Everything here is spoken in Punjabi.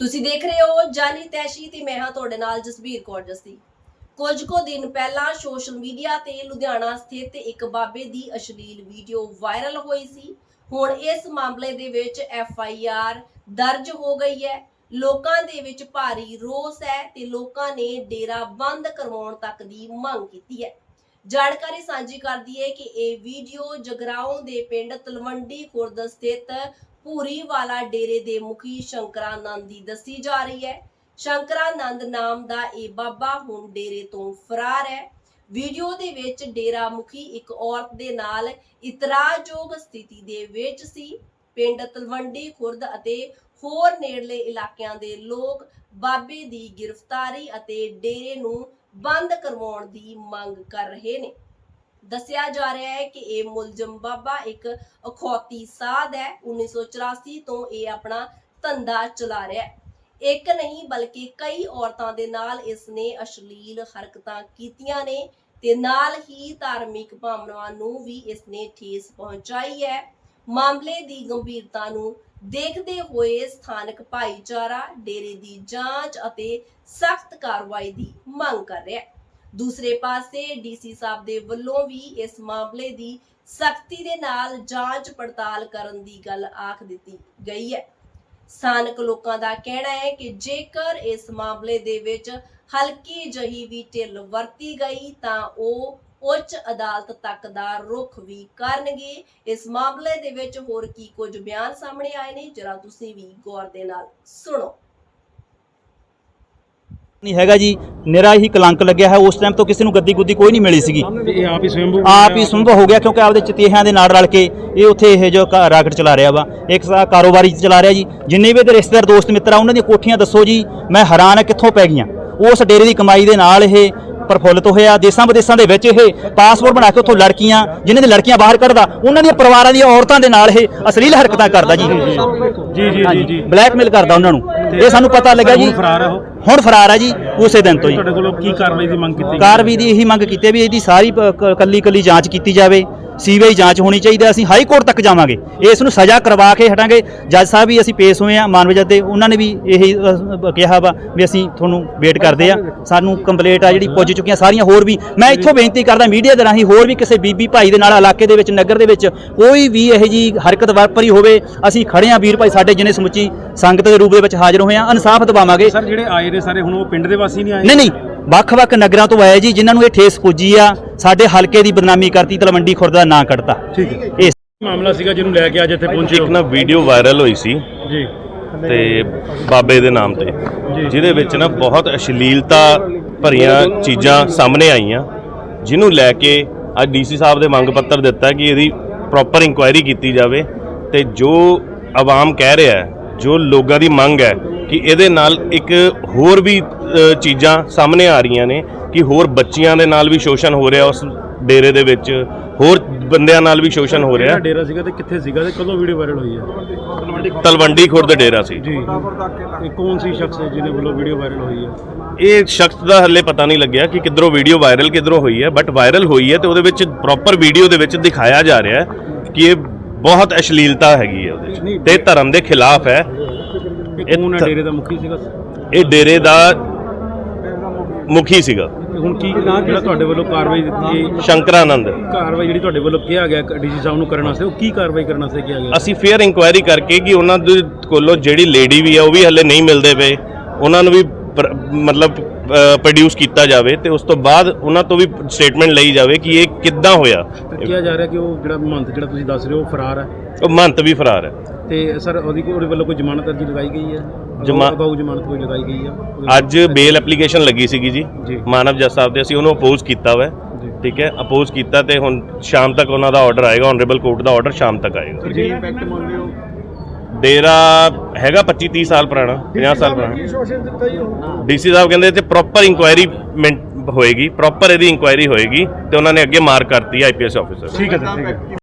ਤੁਸੀਂ ਦੇਖ ਰਹੇ ਹੋ ਜਾਨੀ ਤੈਸ਼ੀ ਤੇ ਮੈਂ ਹਾਂ ਤੁਹਾਡੇ ਨਾਲ ਜਸਬੀਰ ਕੌਰ ਜੱਸੀ। ਕੁਝ ਕੁ ਦਿਨ ਪਹਿਲਾਂ ਸੋਸ਼ਲ ਮੀਡੀਆ ਤੇ ਲੁਧਿਆਣਾ ਸਥਿਤ ਇੱਕ ਬਾਬੇ ਦੀ ਅਸ਼ਲੀਲ ਵੀਡੀਓ ਵਾਇਰਲ ਹੋਈ ਸੀ। ਹੁਣ ਇਸ ਮਾਮਲੇ ਦੇ ਵਿੱਚ ਐਫ ਆਈ ਆਰ ਦਰਜ ਹੋ ਗਈ ਹੈ। ਲੋਕਾਂ ਦੇ ਵਿੱਚ ਭਾਰੀ ਰੋਸ ਹੈ ਤੇ ਲੋਕਾਂ ਨੇ ਡੇਰਾ ਬੰਦ ਕਰਵਾਉਣ ਤੱਕ ਦੀ ਮੰਗ ਕੀਤੀ ਹੈ। ਜਾਣਕਾਰੀ ਸਾਂਝੀ ਕਰਦੀ ਹੈ ਕਿ ਇਹ ਵੀਡੀਓ ਜਗਰਾਉਂ ਦੇ ਪਿੰਡ ਤਲਵੰਡੀ ਖੁਰਦ ਸਥਿਤ ਪੂਰੀ ਵਾਲਾ ਡੇਰੇ ਦੇ ਮੁਖੀ ਸ਼ੰਕਰਾਨੰਦ ਦੀ ਦੱਸੀ ਜਾ ਰਹੀ ਹੈ। ਸ਼ੰਕਰਾਨੰਦ ਨਾਮ ਦਾ ਇਹ ਬਾਬਾ ਹੁਣ ਡੇਰੇ ਤੋਂ ਫਰਾਰ ਹੈ। ਵੀਡੀਓ ਦੇ ਵਿੱਚ ਡੇਰਾ ਮੁਖੀ ਇੱਕ ਔਰਤ ਦੇ ਨਾਲ ਇਤਰਾਜ਼ਯੋਗ ਸਥਿਤੀ ਦੇ ਵਿੱਚ ਸੀ। ਪਿੰਡ ਤਲਵੰਡੀ ਖੁਰਦ ਅਤੇ ਹੋਰ ਨੇੜਲੇ ਇਲਾਕਿਆਂ ਦੇ ਲੋਕ ਬਾਬੇ ਦੀ ਗ੍ਰਿਫਤਾਰੀ ਅਤੇ ਡੇਰੇ ਨੂੰ ਬੰਦ ਕਰਵਾਉਣ ਦੀ ਮੰਗ ਕਰ ਰਹੇ ਨੇ। ਦੱਸਿਆ ਜਾ ਰਿਹਾ ਹੈ ਕਿ ਇਹ ਮੁਲਜ਼ਮ ਬਾਬਾ ਇੱਕ ਅਖੌਤੀ ਸਾਧ ਹੈ। 1984 ਤੋਂ ਇਹ ਆਪਣਾ ਧੰਦਾ ਚਲਾ ਰਿਹਾ ਹੈ। ਇੱਕ ਨਹੀਂ, ਬਲਕਿ ਕਈ ਔਰਤਾਂ ਦੇ ਨਾਲ ਇਸ ਨੇ ਅਸ਼ਲੀਲ ਹਰਕਤਾਂ ਕੀਤੀਆਂ ਨੇ ਤੇ ਨਾਲ ਹੀ ਧਾਰਮਿਕ ਭਾਵਨਾਵਾਂ ਨੂੰ ਵੀ ਇਸ ਨੇ ਠੇਸ ਪਹੁੰਚਾਈ ਹੈ। ਮਾਮਲੇ ਦੀ ਗੰਭੀਰਤਾ ਨੂੰ ਦੇਖਦੇ ਹੋਏ ਸਥਾਨਕ ਭਾਈਚਾਰਾ, ਡੇਰੇ ਦੀ ਜਾਂਚ ਅਤੇ ਸਖਤ ਕਾਰਵਾਈ ਦੀ ਮੰਗ ਕਰ ਰਿਹਾ ਹੈ। ਦੂਸਰੇ ਪਾਸੇ ਡੀਸੀ ਸਾਹਿਬ ਦੇ ਵੱਲੋਂ ਵੀ ਇਸ ਮਾਮਲੇ ਦੀ ਸਖਤੀ ਦੇ ਨਾਲ ਜਾਂਚ ਪੜਤਾਲ ਕਰਨ ਦੀ ਗੱਲ ਆਖ ਦਿੱਤੀ ਗਈ ਹੈ। ਸਥਾਨਕ ਲੋਕਾਂ ਦਾ ਕਹਿਣਾ ਹੈ ਕਿ ਜੇਕਰ ਇਸ ਮਾਮਲੇ ਦੇ ਵਿੱਚ ਹਲਕੀ ਜਹੀ ਵੀ ਢਿੱਲ ਵਰਤੀ ਗਈ ਤਾਂ ਉਹ ਉੱਚ ਅਦਾਲਤ ਤੱਕ ਦਾ ਰੁਖ ਵੀ ਕਰਨਗੇ। ਇਸ ਮਾਮਲੇ ਦੇ ਵਿੱਚ ਹੋਰ ਕੀ ਕੁਝ ਬਿਆਨ ਸਾਹਮਣੇ ਆਏ ਨੇ, ਜਰਾ ਤੁਸੀਂ ਵੀ ਗੌਰ ਦੇ ਨਾਲ ਸੁਣੋ। ਨਹੀਂ ਹੈਗਾ ਜੀ। ਨਿਰਾ ਹੀ ਕਲੰਕ ਲੱਗਿਆ ਹੈ। ਉਸ ਟਾਈਮ ਤੋਂ ਕਿਸੇ ਨੂੰ ਗੱਦੀ ਗੁੱਦੀ ਕੋਈ ਨਹੀਂ ਮਿਲੀ ਸੀਗੀ। ਇਹ ਆਪ ਹੀ ਸਵੈੰਭੂ ਆਪ ਹੀ ਸੰਭਵ ਹੋ ਗਿਆ ਕਿਉਂਕਿ ਆਪਦੇ ਚਤੀਹਾਂ ਦੇ ਨਾਲ ਰਲ ਕੇ ਇਹ ਉੱਥੇ ਇਹ ਜੋ ਕਾ- ਰਾਕਟ ਚਲਾ ਰਿਹਾ ਵਾ। ਇੱਕ ਸਾ ਕਾਰੋਬਾਰੀ ਚਲਾ ਰਿਹਾ ਜੀ। ਜਿੰਨੇ ਵੀ ਇਹਦੇ ਰਿਸ਼ਤੇਦਾਰ ਦੋਸਤ ਮਿੱਤਰ ਆ ਉਹਨਾਂ ਦੀਆਂ ਕੋਠੀਆਂ ਦੱਸੋ ਜੀ। ਮੈਂ ਹੈਰਾਨ ਆ ਕਿੱਥੋਂ ਪੈ ਗਈਆਂ। ਉਸ ਡੇਰੇ ਦੀ ਕਮਾਈ ਦੇ ਨਾਲ ਇਹ ਪ੍ਰਫੁੱਲਤ ਹੋਇਆ। ਦੇਸਾਂ ਵਿਦੇਸਾਂ ਦੇ ਵਿੱਚ ਇਹ ਪਾਸਪੋਰਟ ਬਣਾ ਕੇ ਉੱਥੋਂ ਲੜਕੀਆਂ ਜਿਨ੍ਹਾਂ ਦੀ ਲੜਕੀਆਂ ਬਾਹਰ ਕੱਢਦਾ ਉਹਨਾਂ ਦੀਆਂ ਪਰਿਵਾਰਾਂ ਦੀਆਂ ਔਰਤਾਂ ਦੇ ਨਾਲ ਇਹ ਅਸ਼ਲੀਲ ਹਰਕਤਾਂ ਕਰਦਾ ਜੀ। ਜੀ ਜੀ ਬਲੈਕਮੇਲ ਕਰਦਾ ਉਹਨਾਂ ਨੂੰ। ਇਹ ਸਾਨੂੰ ਪਤਾ ਲੱਗਾ ਜੀ। ਹੁਣ ਫਰਾਰ ਆ ਉਹ? ਹੁਣ ਫਰਾਰ ਆ ਜੀ ਉਸੇ ਦਿਨ ਤੋਂ ਜੀ ਤੁਹਾਡੇ ਕੋਲੋਂ ਕੀ ਕਾਰਵਾਈ ਦੀ ਮੰਗ ਕੀਤੀ? ਕਾਰਵਾਈ ਦੀ ਇਹੀ ਮੰਗ ਕੀਤੀ ਹੈ ਵੀ ਇਹਦੀ ਸਾਰੀ ਪ- ਕ- ਕੱਲੀ ਕੱਲੀ ਜਾਂਚ ਕੀਤੀ ਜਾਵੇ। ਸੀਬੀਆਈ ਜਾਂਚ ਹੋਣੀ ਚਾਹੀਦੀ ਹੈ ਅਸੀਂ ਹਾਈ ਕੋਰਟ ਤੱਕ ਜਾਵਾਂਗੇ। ਇਸ ਨੂੰ ਸਜ਼ਾ ਕਰਵਾ ਕੇ ਹਟਾਂਗੇ। ਜੱਜ ਸਾਹਿਬ ਵੀ ਅਸੀਂ ਪੇਸ਼ ਹੋਏ ਆ ਮਾਨਵ ਜੱਜ ਦੇ ਉਹਨਾਂ ਨੇ ਵੀ ਇਹੀ ਕਿਹਾ ਵਾ ਵੀ ਅਸੀਂ ਤੁਹਾਨੂੰ ਵੇਟ ਕਰਦੇ ਆ ਸਾਨੂੰ ਕੰਪਲੇਂਟ ਆ ਜਿਹੜੀ ਪੁੱਜ ਚੁੱਕੀਆਂ ਸਾਰੀਆਂ ਹੋਰ ਵੀ ਮੈਂ ਇੱਥੋਂ ਬੇਨਤੀ ਕਰਦਾ ਮੀਡੀਆ ਦੇ ਰਾਹੀਂ ਹੋਰ ਵੀ ਕਿਸੇ ਬੀਬੀ ਭਾਈ ਦੇ ਨਾਲ ਇਲਾਕੇ ਦੇ ਵਿੱਚ ਨਗਰ ਦੇ ਵਿੱਚ ਕੋਈ ਵੀ ਇਹੋ ਜੀ ਹਰਕਤ ਵਾਪਰੀ ਹੋਵੇ ਅਸੀਂ ਖੜੇ ਆ ਵੀਰ ਭਾਈ ਸਾਡੇ ਜਿਨੇ ਸਮੁੱਚੀ ਸੰਗਤ ਦੇ ਰੂਪ ਦੇ ਵਿੱਚ ਹਾਜ਼ਰ ਹੋਏ ਆ ਇਨਸਾਫ ਦਿਵਾਵਾਂਗੇ। ਸਰ ਜਿਹੜੇ ਆਏ ਨੇ ਸਾਰੇ ਹੁਣ ਉਹ ਪਿੰਡ ਦੇ ਵਾਸੀ ਨਹੀਂ ਆਏ? ਨਹੀਂ ਨਹੀਂ ਵੱਖ-ਵੱਖ ਨਗਰਾਂ ਤੋਂ ਆਏ ਜੀ ਜਿਨ੍ਹਾਂ ਨੂੰ ਇਹ ਠੇਸ ਪੁੱਜੀ ਆ ਸਾਡੇ ਹਲਕੇ ਦੀ ਬਦਨਾਮੀ ਕਰਤੀ ਤਲਵੰਡੀ ਖੁਰਦ ਦਾ ਨਾਂ ਕੱਢਤਾ। ਠੀਕ ਹੈ। ਇਸ ਮਾਮਲਾ ਸੀਗਾ ਜਿਹਨੂੰ ਲੈ ਕੇ ਅੱਜ ਇੱਥੇ ਪਹੁੰਚੇ ਇੱਕ ਹੋ। ਨਾ ਵੀਡੀਓ ਵਾਇਰਲ ਹੋਈ ਸੀ ਜੀ। ਤੇ ਬਾਬੇ ਦੇ ਨਾਮ ਤੇ। ਜਿਹਦੇ ਵਿੱਚ ਨਾ ਬਹੁਤ ਅਸ਼ਲੀਲਤਾ ਭਰੀਆਂ ਚੀਜ਼ਾਂ ਸਾਹਮਣੇ ਆਈਆਂ। ਜਿਹਨੂੰ ਲੈ ਕੇ ਅੱਜ ਡੀਸੀ ਸਾਹਿਬ ਦੇ ਮੰਗ ਪੱਤਰ ਦਿੱਤਾ ਕਿ ਇਹਦੀ ਪ੍ਰੋਪਰ ਇਨਕੁਆਇਰੀ ਕੀਤੀ ਜਾਵੇ ਤੇ ਜੋ ਆਵਾਮ ਕਹਿ ਰਿਹਾ ਹੈ ਜੋ ਲੋਕਾਂ ਦੀ ਮੰਗ ਹੈ ਕਿ ਇਹਦੇ ਨਾਲ ਇੱਕ ਹੋਰ ਵੀ ਅ, ਚੀਜ਼ਾਂ ਸਾਹਮਣੇ ਆ ਰਹੀਆਂ ਨੇ। ਕਿ ਹੋਰ ਬੱਚੀਆਂ ਦੇ ਨਾਲ ਵੀ ਸ਼ੋਸ਼ਣ ਹੋ ਰਿਹਾ ਉਸ ਡੇਰੇ ਦੇ ਵਿੱਚ ਹੋਰ ਬੰਦਿਆਂ ਨਾਲ ਵੀ ਸ਼ੋਸ਼ਣ ਹੋ ਰਿਹਾ। ਡੇਰਾ ਸੀਗਾ ਤੇ ਕਿੱਥੇ ਸੀਗਾ ਤੇ ਕਦੋਂ ਵੀਡੀਓ ਵਾਇਰਲ ਹੋਈ ਹੈ? ਤਲਵੰਡੀ ਖੁਰਦ ਡੇਰਾ ਸੀ। ਜੀ। ਇਹ ਕੌਣ ਸੀ ਸ਼ਖਸ ਜਿਹਨੇ ਵੱਲੋਂ ਵੀਡੀਓ ਵਾਇਰਲ ਹੋਈ ਹੈ? ਇਹ ਸ਼ਖਸ ਦਾ ਹੱਲੇ ਪਤਾ ਨਹੀਂ ਲੱਗਿਆ ਕਿ ਕਿੱਧਰੋਂ ਵੀਡੀਓ ਵਾਇਰਲ ਕਿੱਧਰੋਂ ਹੋਈ ਹੈ ਬਟ ਵਾਇਰਲ ਹੋਈ ਹੈ ਤੇ ਉਹਦੇ ਵਿੱਚ ਪ੍ਰੋਪਰ ਵੀਡੀਓ ਦੇ ਵਿੱਚ ਦਿਖਾਇਆ ਜਾ ਰਿਹਾ ਹੈ ਕਿ ਇਹ ਬਹੁਤ ਅਸ਼ਲੀਲਤਾ ਹੈਗੀ ਹੈ ਉਹਦੇ ਵਿੱਚ ਤੇ ਧਰਮ ਦੇ ਖਿਲਾਫ ਹੈ। ਇਹ ਕੌਣ ਡੇਰੇ ਦਾ ਮੁਖੀ ਸੀਗਾ? ਇਹ ਡੇਰੇ ਦਾ ਮੁਖੀ ਸੀਗਾ। ਤੇ ਹੁਣ ਕੀ ਜਿਹੜਾ ਤੁਹਾਡੇ ਵੱਲੋਂ ਕਾਰਵਾਈ ਦਿੱਤੀ ਗਈ ਸ਼ੰਕਰਾਨੰਦ। ਕਾਰਵਾਈ ਜਿਹੜੀ ਤੁਹਾਡੇ ਵੱਲੋਂ ਕਿਹਾ ਗਿਆ ਡੀਸੀ ਸਾਹਿਬ ਨੂੰ ਕਰਨ ਵਾਸਤੇ ਉਹ ਕੀ ਕਾਰਵਾਈ ਕਰਨ ਵਾਸਤੇ ਕਿਹਾ ਗਿਆ? ਅਸੀਂ ਫੇਅਰ ਇਨਕੁਆਇਰੀ ਕਰਕੇ ਕਿ ਉਹਨਾਂ ਦੇ ਕੋਲੋਂ ਜਿਹੜੀ ਲੇਡੀ ਵੀ ਹੈ ਉਹ ਵੀ ਹੱਲੇ ਨਹੀਂ ਮਿਲਦੇ ਪਏ। ਉਹਨਾਂ ਨੂੰ ਵੀ ਮਤਲਬ ਪ੍ਰੋਡਿਊਸ ਕੀਤਾ ਜਾਵੇ ਤੇ ਉਸ ਤੋਂ ਬਾਅਦ ਉਹਨਾਂ ਤੋਂ ਵੀ ਸਟੇਟਮੈਂਟ ਲਈ ਜਾਵੇ ਕਿ ਇਹ ਕਿੱਦਾਂ ਹੋਇਆ। ਕਿਹਾ ਜਾ ਰਿਹਾ ਕਿ ਉਹ ਜਿਹੜਾ ਮਹੰਤ ਜਿਹੜਾ ਤੁਸੀਂ ਦੱਸ ਰਹੇ ਹੋ ਫਰਾਰ ਹੈ। ਉਹ ਮਹੰਤ ਵੀ ਫਰਾਰ ਹੈ। ਤੇ ਸਰ ਉਹਦੀ ਉਹਦੇ ਵੱਲੋਂ ਕੋਈ ਜ਼ਮਾਨਤ ਅਰਜੀ ਲਗਾਈ ਗਈ ਹੈ? ਜ਼ਮਾ- ਅਗਾਊ ਜ਼ਮਾਨਤ ਕੋਈ ਲਗਾਈ ਗਈ ਹੈ? ਉਹਦੇ- ਅੱਜ ਬੇਲ ਐਪਲੀਕੇਸ਼ਨ ਲੱਗੀ ਸੀਗੀ ਜੀ। ਮਾਨਵ ਜੱਜ ਸਾਹਿਬ ਤੇ ਅਸੀਂ ਉਹਨੂੰ ਅਪੋਜ਼ ਕੀਤਾ ਵਾ। ਜੀ। ਠੀਕ ਹੈ ਅਪੋਜ਼ ਕੀਤਾ ਤੇ ਹੁਣ ਸ਼ਾਮ ਤੱਕ ਉਹਨਾਂ ਦਾ ਆਰਡਰ ਆਏਗਾ ਆਨਰੇਬਲ ਕੋਰਟ ਦਾ ਆਰਡਰ ਸ਼ਾਮ ਤੱਕ ਆਏਗਾ। ਜੀ ਇੰਪੈਕਟ ਮੰਨ ਰਹੇ ਹੋ? ਡੇਰਾ ਹੈਗਾ 25 30 ਸਾਲ ਪੁਰਾਣਾ 50 ਸਾਲ ਪੁਰਾਣਾ। ਡੀਸੀ ਸਾਹਿਬ ਕਹਿੰਦੇ ਤੇ ਪ੍ਰੋਪਰ ਇਨਕੁਆਇਰੀ ਹੋਏਗੀ ਪ੍ਰੋਪਰ ਇਹਦੀ ਇਨਕੁਆਇਰੀ ਹੋਏਗੀ ਤੇ ਉਹਨਾਂ ਨੇ ਅੱਗੇ ਮਾਰ ਕਰਤੀ ਆਈਪੀਐਸ ਆਫੀਸਰ ਠੀਕ ਹੈ ਠੀਕ ਹੈ।